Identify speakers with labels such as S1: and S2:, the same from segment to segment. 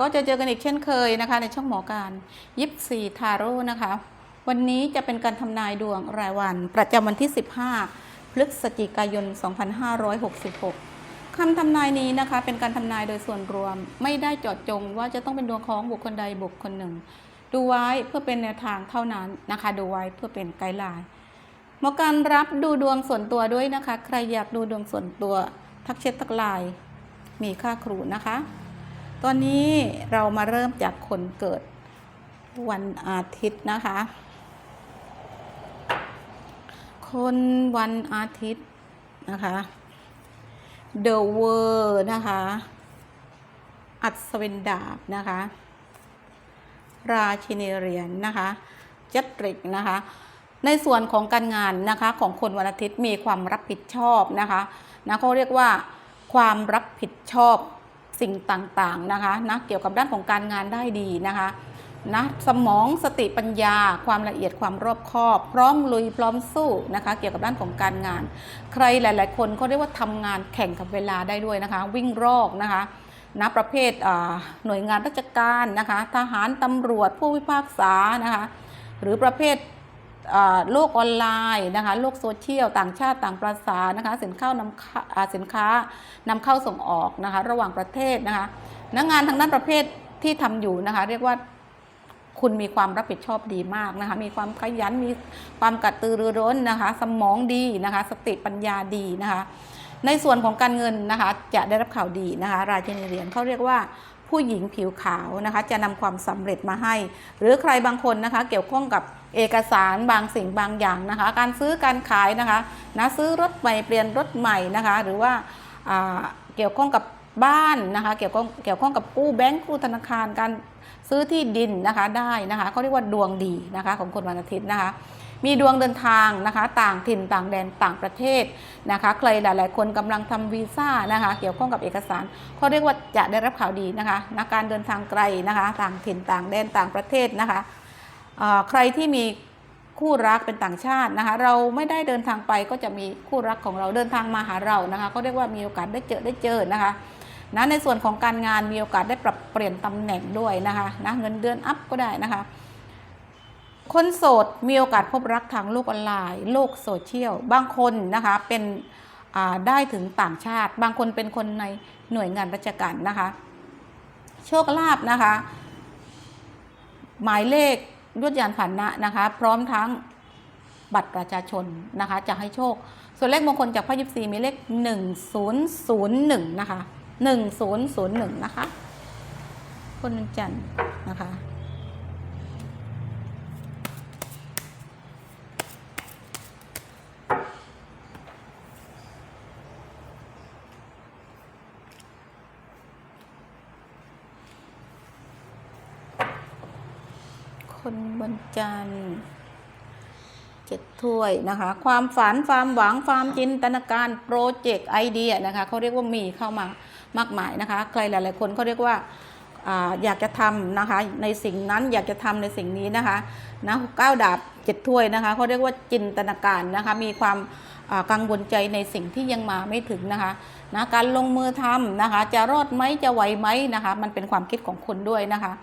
S1: ก็จะเจอกันอีกเช่นเคยนะคะ ในช่องหมอการยิปซีทาโร่นะคะ วันนี้จะเป็นการทำนายดวงรายวัน ประจำวันที่ 15 พฤศจิกายน 2566คำทำนายนี้นะคะ เป็นการทำนายโดยส่วนรวม ไม่ได้เจาะจงว่าจะต้องเป็นดวงของบุคคลใดบุคคลหนึ่ง ดูไว้เพื่อเป็นแนวทางเท่านั้นนะคะ ดูไว้เพื่อเป็นไกด์ไลน์หมอการรับดูดวงส่วนตัวด้วยนะคะ ใครอยากดูดวงส่วนตัว ทักเช็ดทักไลน์มีค่าครูนะคะ ตอนนี้เรามาเริ่มจากคนเกิดวันอาทิตย์นะคะ คนวันอาทิตย์นะคะ The World นะคะ อัศวินดาบนะคะ ราชินีเรียญนะคะจัตริกนะคะ ในส่วนของการงานนะคะของคนวันอาทิตย์มีความรับผิดชอบนะคะนะเขาเรียกว่าความรับผิดชอบ สิ่งต่างๆนะคะนะเกี่ยวกับด้านของการงานได้ดีนะคะนะสมองสติปัญญา ความละเอียดความรอบคอบ พร้อมลุยพร้อมสู้นะคะ เกี่ยวกับด้านของการงาน ใครหลาย ๆ คนเขาเรียกว่าทำงานแข่งกับเวลาได้ด้วยนะคะ วิ่งรอกนะคะนะประเภทหน่วยงานราชการนะคะ ทหารตำรวจผู้พิพากษานะคะ หรือประเภท โลกออนไลน์นะคะโลกโซเชียลต่างชาติต่างประษานะคะสินค้านำเข้าอ่าสินค้านำเข้าส่งออกนะคะระหว่างประเทศนะคะนักงานทางด้านประเภทที่ทำอยู่นะคะ เรียกว่าคุณมีความรับผิดชอบดีมากนะคะมีความขยันมีความกระตือรือร้นนะคะ สมองดีนะคะ สติปัญญาดีนะคะ ในส่วนของการเงินนะคะ จะได้รับข่าวดีนะคะ ราชินีเหรียญเขาเรียกว่า ผู้หญิงผิวขาวนะคะ จะนำความสำเร็จมาให้ หรือใครบางคนนะคะ เกี่ยวข้องกับเอกสารบางสิ่งบางอย่างนะคะ การซื้อการขายนะคะนะซื้อรถใหม่เปลี่ยนรถใหม่นะคะ หรือว่าเกี่ยวข้องกับบ้านนะคะ เกี่ยวข้องเกี่ยวข้องกับกู้แบงก์กู้ธนาคารการซื้อที่ดินนะคะได้นะคะเขาเรียกว่าดวงดีนะคะของคนวันอาทิตย์นะคะ มีดวงเดินทางนะคะ ต่างถิ่นต่างแดนต่างประเทศนะคะ ใครหลาย ๆ คนกำลังทำวีซ่านะคะ เกี่ยวข้องกับเอกสารเขาเรียกว่าจะได้รับข่าวดีนะคะนะการเดินทางไกลนะคะ ต่างถิ่นต่างแดนต่างประเทศนะคะใครที่มีคู่รักเป็นต่างชาตินะคะ เราไม่ได้เดินทางไปก็จะมีคู่รักของเราเดินทางมาหาเรานะคะเขาเรียกว่ามีโอกาสได้เจอได้เจอนะคะนะในส่วนของการงานมีโอกาสได้ปรับเปลี่ยนตำแหน่งด้วยนะคะนะเงินเดือนอัพก็ได้นะคะ คนโสดมีโอกาสพบรักทางโลกออนไลน์โลกโซเชียลบางคนนะคะเป็นได้ถึงต่างชาติ บางคนเป็นคนในหน่วยงานราชการนะคะ โชคลาภนะคะ หมายเลขยวดยานผ่านนะนะคะ พร้อมทั้งบัตรประชาชนนะคะ จะให้โชค ส่วนเลขมงคลจากพระยิปซีมีเลข 1001 นะคะ 1001 นะคะคนวันจันทร์นะคะ คนวันจันทร์เจ็ดถ้วยนะคะ ความฝันความหวังความจินตนาการโปรเจกต์ไอเดียนะคะเขาเรียกว่ามีเข้ามามากมายนะคะ ใครหลาย ๆ คนเขาเรียกว่าอยากจะทำนะคะในสิ่งนั้นอยากจะทำในสิ่งนี้นะคะนะก้าดาบเจ็ดถ้วยนะคะเขาเรียกว่าจินตนาการนะคะมีความกังวลใจในสิ่งที่ยังมาไม่ถึงนะคะนะการลงมือทำนะคะจะรอดไหมจะไหวไหมนะคะมันเป็นความคิดของคุณด้วยนะคะ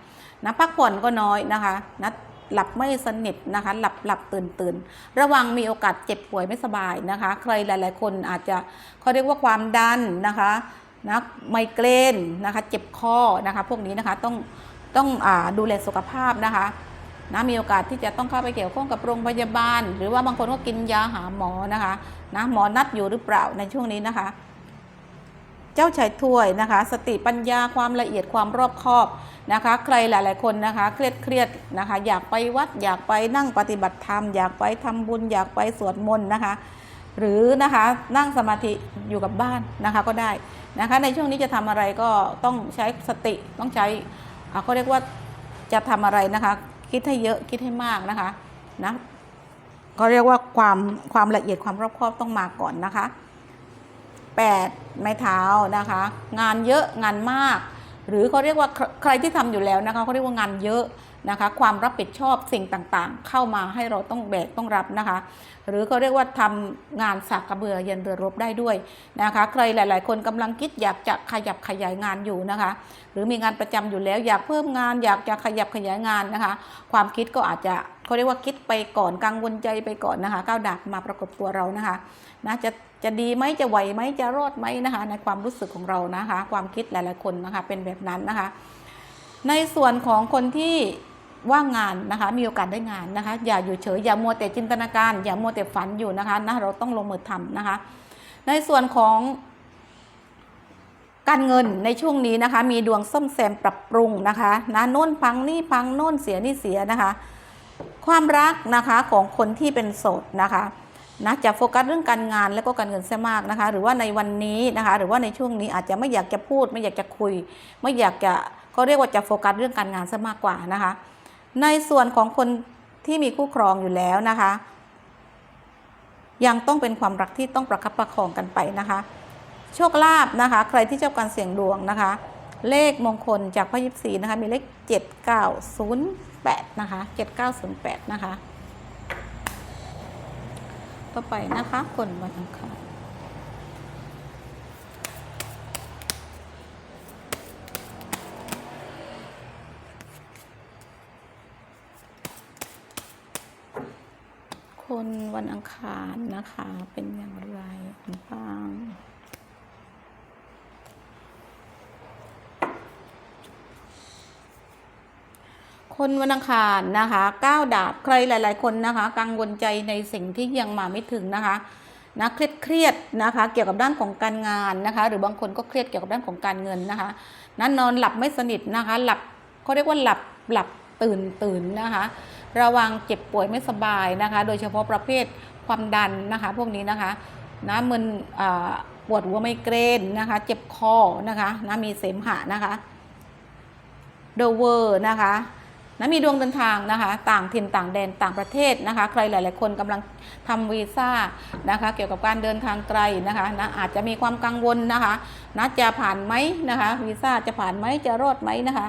S1: นะพักผ่อนก็น้อยนะคะนะหลับไม่สนิทนะคะ หลับหลับตื่นตื่นระวังมีโอกาสเจ็บป่วยไม่สบายนะคะ ใครหลาย ๆ คนอาจจะเขาเรียกว่าความดันนะคะนะไมเกรนนะคะ เจ็บคอนะคะ พวกนี้นะคะต้องต้องอดูแลสุขภาพนะคะนะมีโอกาสที่จะต้องเข้าไปเกี่ยวข้องกับโรงพยาบาล หรือว่าบางคนก็กินยาหาหมอนะคะนะหมอนัดอยู่หรือเปล่าในช่วงนี้นะคะ เจ้าชายถ้วยนะคะ สติปัญญาความละเอียดความรอบคอบนะคะ ใครหลาย ๆ คนนะคะ เครียดเครียดนะคะ อยากไปวัดอยากไปนั่งปฏิบัติธรรม อยากไปทำบุญ อยากไปสวดมนต์นะคะ หรือนะคะนั่งสมาธิอยู่กับบ้านนะคะก็ได้นะคะ ในช่วงนี้จะทำอะไรก็ต้องใช้สติต้องใช้เขาเรียกว่าจะทำอะไรนะคะ คิดให้เยอะคิดให้มากนะคะนะเขาเรียกว่าความความละเอียดความรอบคอบต้องมาก่อนนะคะ 8 ไม้เท้านะคะ งานเยอะงานมาก หรือเขาเรียกว่าใครที่ทำอยู่แล้วนะคะเขาเรียกว่างานเยอะนะคะ ความรับผิดชอบสิ่งต่างๆ เข้ามาให้เราต้องแบกต้องรับนะคะ หรือเขาเรียกว่าทำงานสากกระเบือยันเรือรบได้ด้วยนะคะ ใครหลาย ๆ คนกำลังคิดอยากจะขยับขยายงานอยู่นะคะ หรือมีงานประจำอยู่แล้วอยากเพิ่มงาน อยากจะขยับขยายงานนะคะ ความคิดก็อาจจะเขาเรียกว่าคิดไปก่อนกังวลใจไปก่อนนะคะก้าวดาบมาประกบตัวเรานะคะ นะจะจะดีไหมจะไหวไหมจะรอดไหมนะคะ ในความรู้สึกของเรานะคะ ความคิดหลายๆคนนะคะ เป็นแบบนั้นนะคะ ในส่วนของคนที่ว่างงานนะคะ มีโอกาสได้งานนะคะ อย่าอยู่เฉยอย่ามัวแต่จินตนาการ อย่ามัวแต่ฝันอยู่นะคะนะเราต้องลงมือทำนะคะ ในส่วนของการเงินในช่วงนี้นะคะ มีดวงส้มแซมปรับปรุงนะคะนะโน่นพังนี่พังโน่นเสียนี่เสียนะคะ ความรักนะคะของคนที่เป็นโสดนะคะ นะจะโฟกัสเรื่องการงานและก็การเงินซะมากนะคะ หรือว่าในวันนี้นะคะ หรือว่าในช่วงนี้อาจจะไม่อยากจะพูด ไม่อยากจะคุย ไม่อยากจะก็เรียกว่าจะโฟกัสเรื่องการงานซะมากกว่านะคะ ในส่วนของคนที่มีคู่ครองอยู่แล้วนะคะ ยังต้องเป็นความรักที่ต้องประคับประคองกันไปนะคะ โชคลาภนะคะ ใครที่ชอบการเสี่ยงดวงนะคะ เลขมงคลจากพ่อยิปซีนะคะมีเลข 7908 นะคะ 7908 นะคะ ต่อไปนะคะคนวันอังคารคนวันอังคารนะคะเป็นอย่างไรบ้าง คนวันอังคารนะคะก้าวดาบใครหลาย ๆ คนนะคะกังวลใจในสิ่งที่ยังมาไม่ถึงนะคะนะเครียดเครียดนะคะ เกี่ยวกับด้านของการงานนะคะ หรือบางคนก็เครียดเกี่ยวกับด้านของการเงินนะคะนั้นนอนหลับไม่สนิทนะคะ หลับเขาเรียกว่าหลับหลับตื่นตื่นนะคะ ระวังเจ็บป่วยไม่สบายนะคะ โดยเฉพาะประเภทความดันนะคะ พวกนี้นะคะนะมึนปวดหัวไมเกรนนะคะ เจ็บคอนะคะนะมีเสมหะนะคะเดอเวอร์นะคะ นะมีดวงเดินทางนะคะ ต่างถิ่นต่างแดนต่างประเทศนะคะ ใครหลาย ๆ คนกำลังทำวีซ่านะคะ เกี่ยวกับการเดินทางไกลนะคะนะอาจจะมีความกังวลนะคะนะจะผ่านไหมนะคะวีซ่าจะผ่านไหมจะรอดไหมนะคะ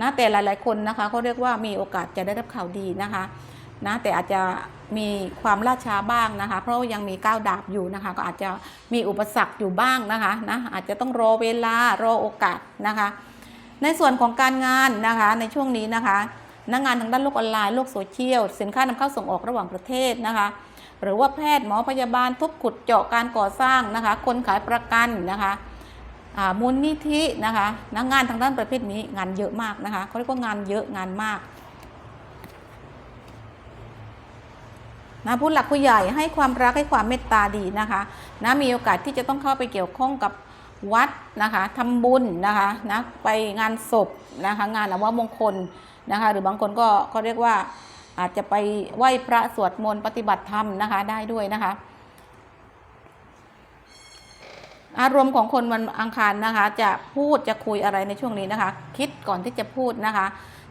S1: นะแต่หลาย ๆ คนนะคะเขาเรียกว่ามีโอกาสจะได้รับข่าวดีนะคะนะแต่อาจจะมีความล่าช้าบ้างนะคะ เพราะว่ายังมีก้าวดาบอยู่นะคะ ก็อาจจะมีอุปสรรคอยู่บ้างนะคะนะอาจจะต้องรอเวลารอโอกาสนะคะ ในส่วนของการงานนะคะในช่วงนี้นะคะ นักงานทางด้านโลกออนไลน์โลกโซเชียลสินค้านำเข้าส่งออกระหว่างประเทศนะคะ หรือว่าแพทย์หมอพยาบาลทุบขุดเจาะการก่อสร้างนะคะ คนขายประกันนะคะมูลนิธินะคะนักงานทางด้านประเภทนี้งานเยอะมากนะคะเขาเรียกว่างานเยอะงานมากนะผู้หลักผู้ใหญ่ให้ความรักให้ความเมตตาดีนะคะนะมีโอกาสที่จะต้องเข้าไปเกี่ยวข้องกับวัดนะคะทำบุญนะคะนะไปงานศพนะคะงานอวมงคล นะคะหรือบางคนก็ก็เรียกว่าอาจจะไปไหว้พระสวดมนต์ปฏิบัติธรรมนะคะได้ด้วยนะคะ อารมณ์ของคนวันอังคารนะคะ จะพูดจะคุยอะไรในช่วงนี้นะคะ คิดก่อนที่จะพูดนะคะ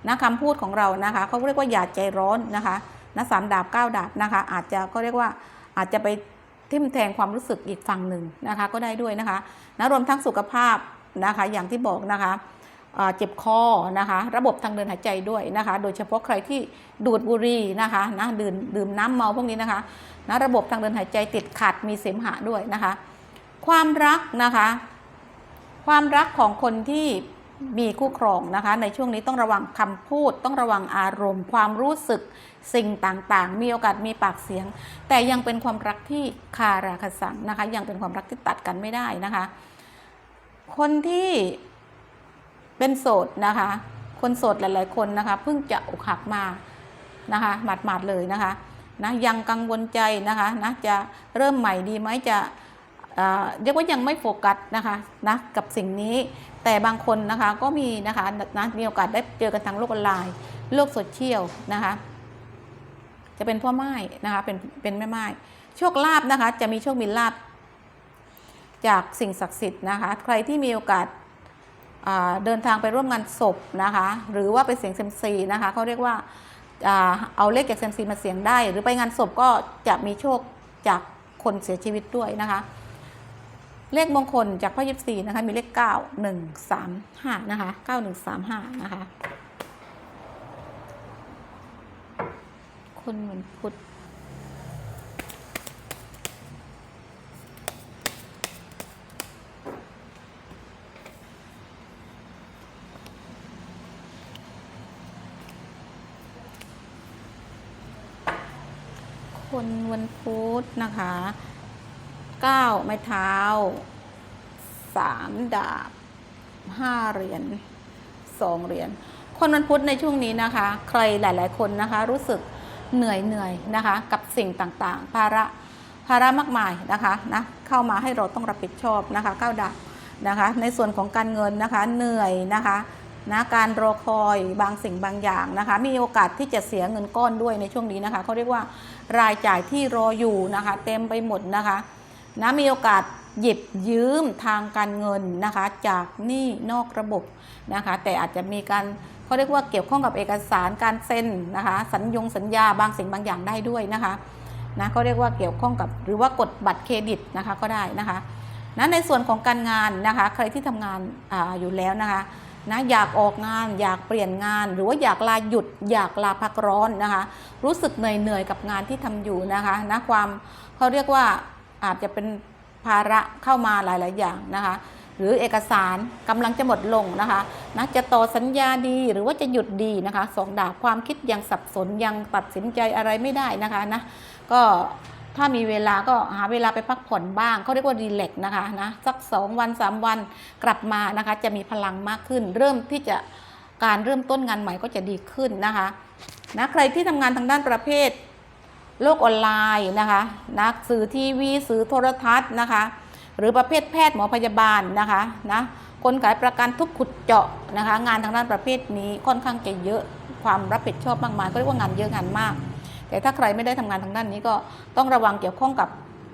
S1: นะคำพูดของเรานะคะเขาเรียกว่าอย่าใจร้อนนะคะนะสามดาบเก้าดาบนะคะ อาจจะก็เรียกว่าอาจจะไปทิ่มแทงความรู้สึกอีกฝั่งหนึ่งนะคะ ก็ได้ด้วยนะคะนะรวมทั้งสุขภาพนะคะ อย่างที่บอกนะคะ เจ็บคอนะคะ ระบบทางเดินหายใจด้วยนะคะ โดยเฉพาะใครที่ดูดบุหรี่นะคะนะดื่มดื่มน้ำเมาพวกนี้นะคะนะระบบทางเดินหายใจติดขัดมีเสมหะด้วยนะคะ ความรักนะคะ ความรักของคนที่มีคู่ครองนะคะ ในช่วงนี้ต้องระวังคำพูด ต้องระวังอารมณ์ ความรู้สึกสิ่งต่างๆ มีโอกาสมีปากเสียง แต่ยังเป็นความรักที่คาราคาสังนะคะ ยังเป็นความรักที่ตัดกันไม่ได้นะคะ คนที่ เป็นโสดนะคะ คนโสดหลาย ๆ คนนะคะเพิ่งจะอกหักมานะคะ หมาดๆเลยนะคะนะยังกังวลใจนะคะนะจะเริ่มใหม่ดีไหมจะอ่าเรียกว่ายังไม่โฟกัสนะคะนะกับสิ่งนี้แต่บางคนนะคะก็มีนะคะนะมีโอกาสได้เจอกันทางโลกออนไลน์โลกโซเชียลนะคะ จะเป็นพ่อไม้นะคะเป็นเป็นแม่ไม้โชคลาภนะคะ จะมีโชคมีลาภจากสิ่งศักดิ์สิทธิ์นะคะ ใครที่มีโอกาส เดินทางไปร่วมงานศพนะคะ หรือว่าไปเสียงเซมซีนะคะเขาเรียกว่าเอาเลขจากเซมซีมาเสียงได้ หรือไปงานศพก็จะมีโชคจากคนเสียชีวิตด้วยนะคะ เลขมงคลจากพ่อยิบสี่นะคะมีเลข9 1 3 5นะคะ9135นะคะคคนวันพุทธคน วันพุธนะคะเก้าไม้เท้าสามดาบห้าเหรียญสองเหรียญคนวันพุธในช่วงนี้นะคะ ใครหลาย ๆ คนนะคะ รู้สึกเหนื่อยเหนื่อยนะคะ กับสิ่งต่างๆ ภาระภาระมากมายนะคะนะเข้ามาให้เราต้องรับผิดชอบนะคะก้าวดาบนะคะ ในส่วนของการเงินนะคะ เหนื่อยนะคะนะการรอคอยบางสิ่งบางอย่างนะคะ มีโอกาสที่จะเสียเงินก้อนด้วยในช่วงนี้นะคะเขาเรียกว่า รายจ่ายที่รออยู่นะคะ เต็มไปหมดนะคะนะมีโอกาสหยิบยืมทางการเงินนะคะ จากหนี้นอกระบบนะคะ แต่อาจจะมีการเขาเรียกว่าเกี่ยวข้องกับเอกสารการเซ็นนะคะ สัญญงสัญญาบางสิ่งบางอย่างได้ด้วยนะคะนะเขาเรียกว่าเกี่ยวข้องกับหรือว่ากดบัตรเครดิตนะคะก็ได้นะคะนะในส่วนของการงานนะคะ ใครที่ทำงานอาอยู่แล้วนะคะ นะอยากออกงานอยากเปลี่ยนงาน หรือว่าอยากลาหยุด อยากลาพักร้อนนะคะ รู้สึกเหนื่อยเหนื่อยๆกับงานที่ทำอยู่นะคะนะความเขาเรียกว่าอาจจะเป็นภาระเข้ามาหลายๆอย่างนะคะหรือเอกสารกำลังจะหมดลงนะคะนะจะต่อสัญญาดีหรือว่าจะหยุดดีนะคะสองดาบความคิดยังสับสนยังตัดสินใจอะไรไม่ได้นะคะนะก็ ถ้ามีเวลาก็หาเวลาไปพักผ่อนบ้างเขาเรียกว่ารีแลกนะคะนะสักสองวันสามวันกลับมานะคะจะมีพลังมากขึ้น เริ่มที่จะการเริ่มต้นงานใหม่ก็จะดีขึ้นนะคะนะใครที่ทำงานทางด้านประเภทโลกออนไลน์นะคะนะสื่อทีวีสื่อโทรทัศน์นะคะ หรือประเภทแพทย์หมอพยาบาลนะคะนะคนขายประกันทุกขุดเจาะนะคะ งานทางด้านประเภทนี้ค่อนข้างจะเยอะความรับผิดชอบมากมายก็เรียกว่างานเยอะงานมาก แต่ถ้าใครไม่ได้ทำงานทางด้านนี้ก็ต้องระวังเกี่ยวข้องกับ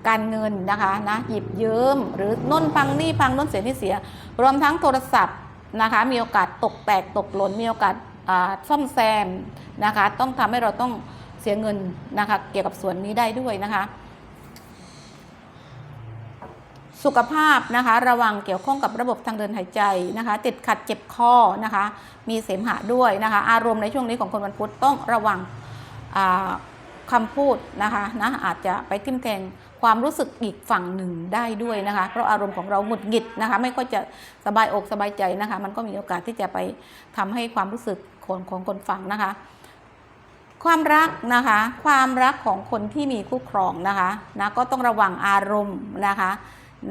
S1: การเงินนะคะนะหยิบยืมหรือน้นพังนี่พังน้นเสียนี่เสีย รวมทั้งโทรศัพท์นะคะมีโอกาสตกแตกตกหล่นมีโอกาสซ่อมแซมนะคะต้องทำให้เราต้องเสียเงินนะคะเกี่ยวกับส่วนนี้ได้ด้วยนะคะสุขภาพนะคะระวังเกี่ยวข้องกับระบบทางเดินหายใจนะคะ ติดขัดเจ็บคอนะคะ มีเสมหะด้วยนะคะ อารมณ์ในช่วงนี้ของคนวันพุธต้องระวัง คำพูดนะคะนะอาจจะไปทิ่มแทงความรู้สึกอีกฝั่งหนึ่งได้ด้วยนะคะ เพราะอารมณ์ของเราหงุดหงิดนะคะ ไม่ค่อยจะสบายอกสบายใจนะคะ มันก็มีโอกาสที่จะไปทำให้ความรู้สึกของของคนฟังนะคะ ความรักนะคะ ความรักของคนที่มีคู่ครองนะคะนะก็ต้องระวังอารมณ์นะคะ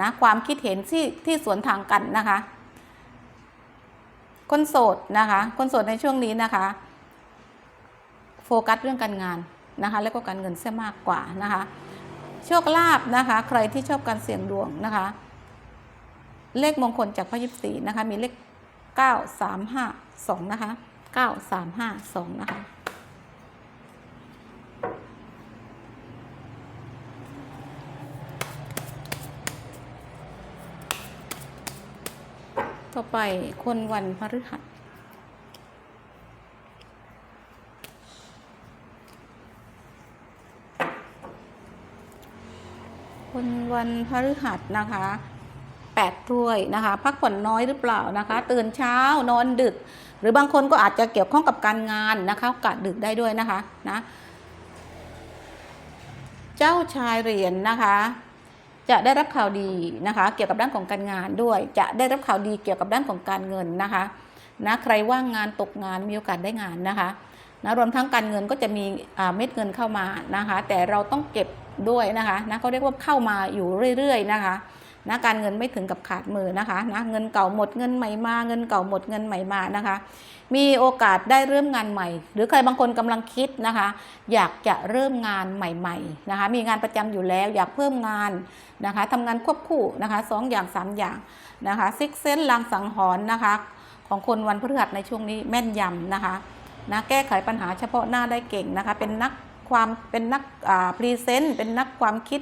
S1: นะความคิดเห็นที่ที่สวนทางกันนะคะ คนโสดนะคะ คนโสดในช่วงนี้นะคะ โฟกัสเรื่องการงาน นะคะแล้วก็การเงินเสียมากกว่านะคะโชคลาภนะคะ ใครที่ชอบการเสี่ยงดวงนะคะ เลขมงคลจากพระยิบสีนะคะ มีเลข9 3 5 2นะคะ9 3 5 2นะคะต่อไปคนวันพฤหัส คนวันพฤหัสนะคะแปดถ้วยนะคะ พักผ่อนน้อยหรือเปล่านะคะ ตื่นเช้านอนดึก หรือบางคนก็อาจจะเกี่ยวข้องกับการงานนะคะกะดึกได้ด้วยนะคะนะเจ้าชายเหรียญนะคะจะได้รับข่าวดีนะคะ เกี่ยวกับด้านของการงานด้วย จะได้รับข่าวดีเกี่ยวกับด้านของการเงินนะคะนะใครว่างงานตกงานมีโอกาสได้งานนะคะนะรวมทั้งการเงินก็จะมีเม็ดเงินเข้ามานะคะ แต่เราต้องเก็บ ด้วยนะคะนะเขาเรียกว่าเข้ามาอยู่เรื่อยๆนะคะนะการเงินไม่ถึงกับขาดมือนะคะนะเงินเก่าหมดเงินใหม่มาเงินเก่าหมดเงินใหม่มานะคะ มีโอกาสได้เริ่มงานใหม่ หรือใครบางคนกำลังคิดนะคะ อยากจะเริ่มงานใหม่ๆนะคะมีงานประจำอยู่แล้วอยากเพิ่มงานนะคะทำงานควบคู่นะคะสองอย่างสามอย่างนะคะซิกเซนลางสังหรณ์นะคะของคนวันพฤหัสในช่วงนี้แม่นยำนะคะนะแก้ไขปัญหาเฉพาะหน้าได้เก่งนะคะเป็นนัก ความเป็นนักพรีเซนต์เป็นนักความคิด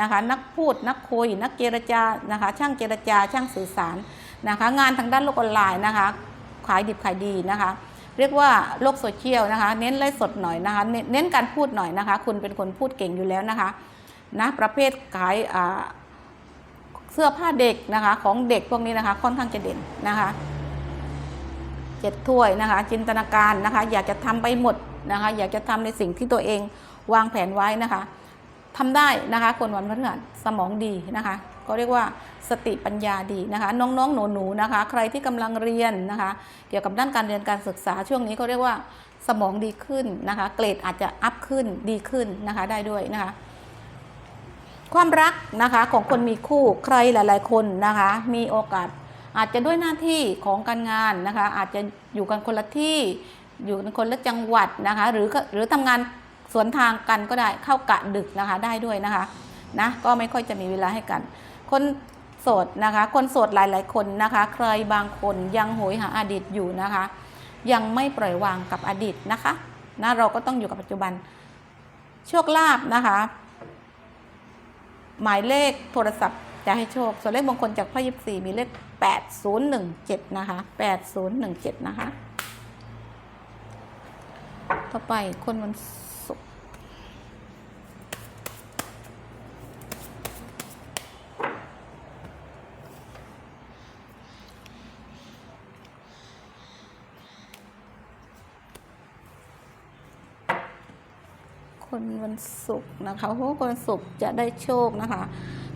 S1: นะคะนักพูดนักคุยนักเจรจานะคะช่างเจรจา ช่างสื่อสารนะคะงานทางด้านโลกออนไลน์นะคะขายดิบขายดีนะคะเรียกว่าโลกโซเชียลนะคะเน้นไลฟ์สดหน่อยนะคะเน้นเน้นการพูดหน่อยนะคะ คุณเป็นคนพูดเก่งอยู่แล้วนะคะนะประเภทขายเสื้อผ้าเด็กนะคะของเด็กพวกนี้นะคะค่อนข้างจะเด่นนะคะเจ็ดถ้วยนะคะจินตนาการนะคะอยากจะทำไปหมด นะคะ อยากจะทำในสิ่งที่ตัวเองวางแผนไว้นะคะทำได้นะคะ คนวันพฤหัสสมองดีนะคะ ก็เรียกว่าสติปัญญาดีนะคะ น้องๆหนูๆนะคะ ใครที่กำลังเรียนนะคะ เกี่ยวกับด้านการเรียนการศึกษาช่วงนี้ก็เรียกว่าสมองดีขึ้นนะคะ เกรดอาจจะอัพขึ้นดีขึ้นนะคะได้ด้วยนะคะความรักนะคะของคนมีคู่ใครหลาย ๆ คนนะคะ มีโอกาสอาจจะด้วยหน้าที่ของการงานนะคะ อาจจะอยู่กันคนละที่ อยู่กันคนละจังหวัดนะคะ หรือหรือทำงานสวนทางกันก็ได้เข้ากะดึกนะคะได้ด้วยนะคะนะก็ไม่ค่อยจะมีเวลาให้กัน คนโสดนะคะ คนโสดหลาย ๆ คนนะคะ ใครบางคนยังโหยหาอดีตอยู่นะคะ ยังไม่ปล่อยวางกับอดีตนะคะนะเราก็ต้องอยู่กับปัจจุบัน โชคลาภนะคะ หมายเลขโทรศัพท์จะให้โชค ส่วนเลขมงคลจากพระยิบสี่มีเลข 8017 นะคะ 8017 นะคะ ต่อไปคนวันศุกร์คนวันศุกร์นะคะเพราะว่าคนวันศุกร์จะได้โชคนะคะ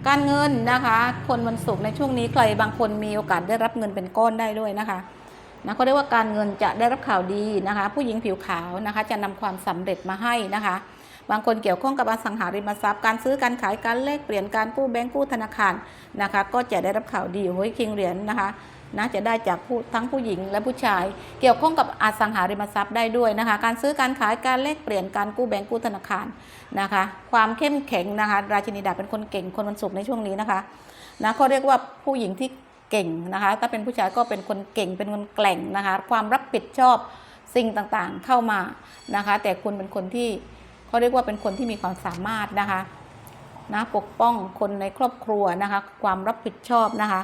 S1: การเงินนะคะ คนวันศุกร์ในช่วงนี้ใครบางคนมีโอกาสได้รับเงินเป็นก้อนได้ด้วยนะคะ นะก็เรียกว่าการเงินจะได้รับข่าวดีนะคะ ผู้หญิงผิวขาวนะคะจะนำความสำเร็จมาให้นะคะ บางคนเกี่ยวข้องกับอสังหาริมทรัพย์การซื้อการขายการแลกเปลี่ยนการกู้แบงก์กู้ธนาคารนะคะ ก็จะได้รับข่าวดีโอ้ยคิงเหรียญนะคะนะจะได้จากผู้ทั้งผู้หญิงและผู้ชาย เกี่ยวข้องกับอสังหาริมทรัพย์ได้ด้วยนะคะ การซื้อการขายการแลกเปลี่ยนการกู้แบงก์กู้ธนาคารนะคะ ความเข้มแข็งนะคะ ราชินีดาเป็นคนเก่งคนวันศุกร์ในช่วงนี้นะคะนะเขาเรียกว่าผู้หญิงที่ เก่งนะคะ ถ้าเป็นผู้ชายก็เป็นคนเก่งเป็นคนแกล่งนะคะ ความรับผิดชอบสิ่งต่างๆเข้ามานะคะ แต่คุณเป็นคนที่เขาเรียกว่าเป็นคนที่มีความสามารถนะคะนะปกป้องคนในครอบครัวนะคะ ความรับผิดชอบนะคะ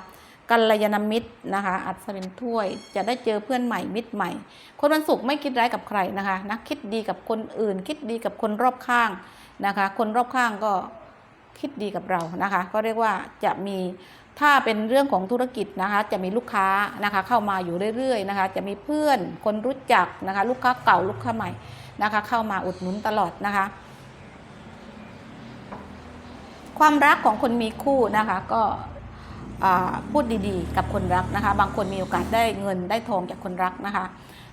S1: กัลยาณมิตรนะคะ อัศวินถ้วย จะได้เจอเพื่อนใหม่มิตรใหม่ คนวันศุกร์ไม่คิดร้ายกับใครนะคะนะคิดดีกับคนอื่น คิดดีกับคนรอบข้างนะคะ คนรอบข้างก็คิดดีกับเรานะคะ ก็เรียกว่าจะมี ถ้าเป็นเรื่องของธุรกิจนะคะจะมีลูกค้านะคะเข้ามาอยู่เรื่อยๆนะคะ จะมีเพื่อนคนรู้จักนะคะ ลูกค้าเก่าลูกค้าใหม่นะคะ เข้ามาอุดหนุนตลอดนะคะ ความรักของคนมีคู่นะคะ ก็พูดดีๆ กับคนรักนะคะ บางคนมีโอกาสได้เงินได้ทองจากคนรักนะคะ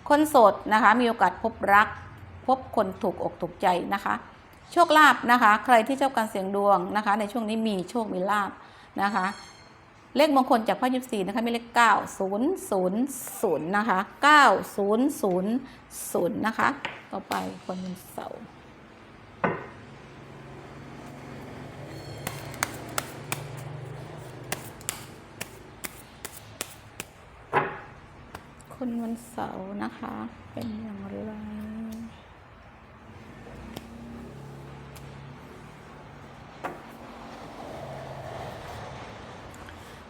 S1: คนโสดนะคะมีโอกาสพบรัก พบคนถูกอกถูกใจนะคะ โชคลาภนะคะ ใครที่ชอบการเสี่ยงดวงนะคะ ในช่วงนี้มีโชคมีลาภนะคะ เลขมงคลจากพระยิบสีนะคะมีเลข9000นะคะ9000นะคะ ต่อไปคนวันเสาร์คนวันเสาร์นะคะ เป็นอย่างไร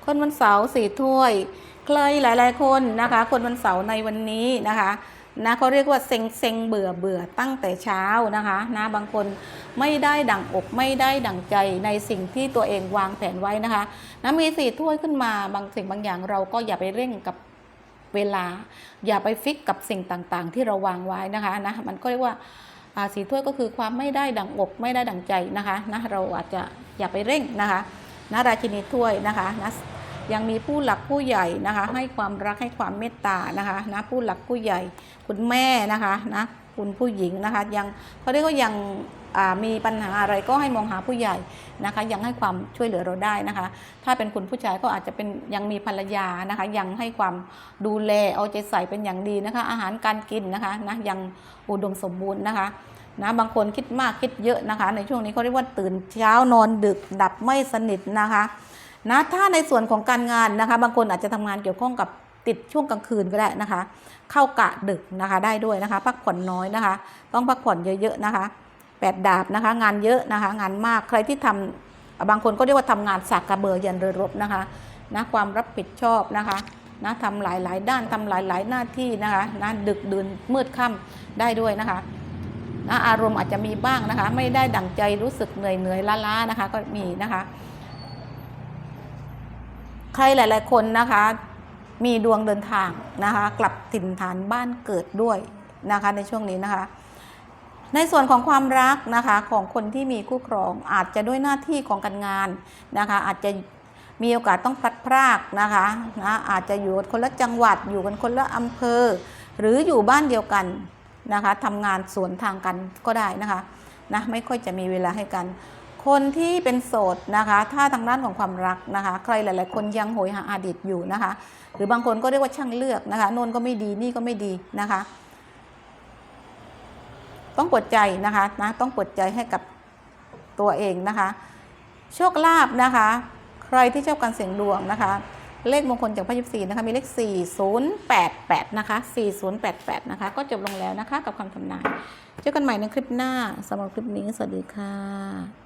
S1: คนวันเสาร์สี่ถ้วยใครหลาย ๆ คนนะคะ คนวันเสาร์ในวันนี้นะคะนะเขาเรียกว่าเซ็งเซ็งเบื่อเบื่อตั้งแต่เช้านะคะนะบางคนไม่ได้ดั่งอกไม่ได้ดั่งใจในสิ่งที่ตัวเองวางแผนไว้นะคะนะมีสี่ถ้วยขึ้นมาบางสิ่งบางอย่างเราก็อย่าไปเร่งกับเวลา อย่าไปฟิกกับสิ่งต่างๆ ที่เราวางไว้นะคะนะมันก็เรียกว่าสีถ้วยก็คือความไม่ได้ดั่งอกไม่ได้ดั่งใจนะคะนะเราอาจจะอย่าไปเร่งนะคะ นะราชินีถ้วยนะคะนะยังมีผู้หลักผู้ใหญ่นะคะ ให้ความรักให้ความเมตตานะคะนะผู้หลักผู้ใหญ่คุณแม่นะคะนะคุณผู้หญิงนะคะยังเขาเรียกว่ายังมีปัญหาอะไรก็ให้มองหาผู้ใหญ่นะคะ ยังให้ความช่วยเหลือเราได้นะคะ ถ้าเป็นคุณผู้ชายก็อาจจะเป็นยังมีภรรยานะคะ ยังให้ความดูแลเอาใจใส่เป็นอย่างดีนะคะ อาหารการกินนะคะนะยังอุดมสมบูรณ์นะคะ นะบางคนคิดมากคิดเยอะนะคะ ในช่วงนี้เขาเรียกว่าตื่นเช้านอนดึกดับไม่สนิทนะคะนะถ้าในส่วนของการงานนะคะ บางคนอาจจะทำงานเกี่ยวข้องกับติดช่วงกลางคืนก็ได้นะคะ เข้ากะดึกนะคะได้ด้วยนะคะ พักผ่อนน้อยนะคะ ต้องพักผ่อนเยอะๆนะคะแปดดาบนะคะ งานเยอะนะคะ งานมากใครที่ทำบางคนก็เรียกว่าทำงานสักกระเบือยันเรือรบนะคะนะความรับผิดชอบนะคะนะทำหลายๆ ด้านทำหลายๆหน้าที่นะคะนะดึกดื่นมืดค่ำได้ด้วยนะคะ นะอารมณ์อาจจะมีบ้างนะคะ ไม่ได้ดั่งใจรู้สึกเหนื่อยเหนื่อยล้าๆนะคะ ก็มีนะคะ ใครหลาย ๆ คนนะคะ มีดวงเดินทางนะคะ กลับถิ่นฐานบ้านเกิดด้วยนะคะ ในช่วงนี้นะคะ ในส่วนของความรักนะคะของคนที่มีคู่ครองอาจจะด้วยหน้าที่ของการงานนะคะ อาจจะมีโอกาสต้องพลัดพรากนะคะนะอาจจะอยู่คนละจังหวัดอยู่กันคนละอำเภอ หรืออยู่บ้านเดียวกัน นะคะทำงานสวนทางกันก็ได้นะคะนะไม่ค่อยจะมีเวลาให้กัน คนที่เป็นโสดนะคะ ถ้าทางด้านของความรักนะคะ ใครหลาย ๆ คนยังโหยหาอดีตอยู่นะคะ หรือบางคนก็เรียกว่าช่างเลือกนะคะโน่นก็ไม่ดีนี่ก็ไม่ดีนะคะ ต้องปิดใจนะคะนะต้องปิดใจให้กับตัวเองนะคะ โชคลาภนะคะ ใครที่ชอบการเสี่ยงดวงนะคะ เลขมงคลจากพระยิปซีนะคะมีเลข 4088 นะคะ 4088 นะคะ ก็จบลงแล้วนะคะกับคำทำนาย เจอกันใหม่ในคลิปหน้าสำหรับคลิปนี้ สวัสดีค่ะ